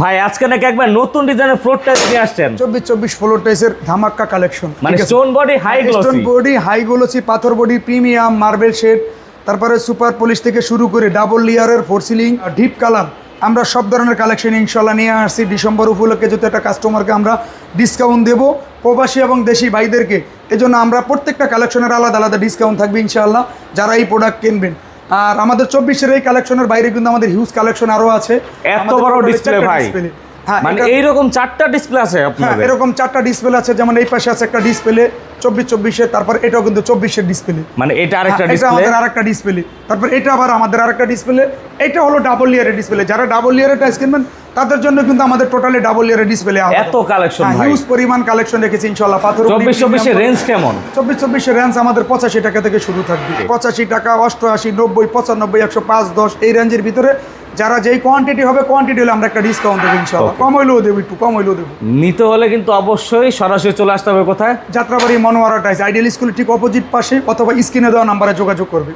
ভাই আজকে নাকি একবার নতুন ডিজাইনের ফ্লোর টাইপ নিয়ে আসছেন। চব্বিশ চব্বিশ ফ্লোর টাইসের ধামাক্কা কালেকশন মানে stone body high stone body high glossy পাথর বডি প্রিমিয়াম মার্বেল শেড তারপরে সুপার পলিশ থেকে শুরু করে ডাবল লেয়ারের ফোর সিলিং ডিপ কালার আমরা সব ধরনের কালেকশন ইনশাল্লাহ নিয়ে আসছি। ডিসেম্বর উপলক্ষে যদি একটা কাস্টমারকে আমরা ডিসকাউন্ট দেবো প্রবাসী এবং দেশি ভাইদেরকে এজন্য আমরা প্রত্যেকটা কালেকশনের আলাদা আলাদা ডিসকাউন্ট থাকবে ইনশাআল্লাহ যারা এই প্রোডাক্ট কিনবেন। আর আমাদের চব্বিশের এই কালেকশনের বাইরে কিন্তু আমাদের হিউজ কালেকশন আরও আছে। এত বড় ডিসপ্লে ভাই। হ্যাঁ মানে এইরকম চারটা ডিসপ্লে আছে হ্যাঁ আপনাদের। এরকম চারটা ডিসপ্লে আছে যেমন এই পাশে আছে একটা ডিসপ্লে চব্বিশ চব্বিশে তারপর এটাও কিন্তু চব্বিশের ডিসপ্লে মানে এটা আরেকটা এটা ডিসপ্লে আমাদের আরেকটা ডিসপ্লে তারপর এটা আবার আমাদের আর একটা ডিসপ্লে এটা হলো ডাবল ইয়ারের ডিসপ্লে যারা ডাবল ইয়ারের টাইস কিনবেন তাদের জন্য কিন্তু আমাদের টোটালি ডাবল লেয়ারের ডিসপ্লে এত ভাই। হিউজ পরিমাণ কালেকশন রেখেছি ইনশাআল্লাহ পাথর চব্বিশ চব্বিশের রেঞ্জ কেমন? চব্বিশ চব্বিশের রেঞ্জ আমাদের পঁচাশি টাকা থেকে শুরু থাকবে। পঁচাশি টাকা অষ্টআশি নব্বই পঁচানব্বই একশো পাঁচ দশ এই রেঞ্জের ভিতরে যারা যেই কোয়ান্টিটি হবে কোয়ান্টিটি হলে আমরা একটা ডিসকাউন্ট দেবো ইনশাআল্লাহ। কম হইলেও দেবো একটু কম হইলেও দেবো। নিতে হলে কিন্তু অবশ্যই সরাসরি চলে আসতে হবে কোথায়? যাত্রাবাড়ি মনোয়ারা টাইস আইডিয়াল স্কুলের ঠিক অপোজিট পাশে অথবা স্ক্রিনে দেওয়া নাম্বারে যোগাযোগ করবে।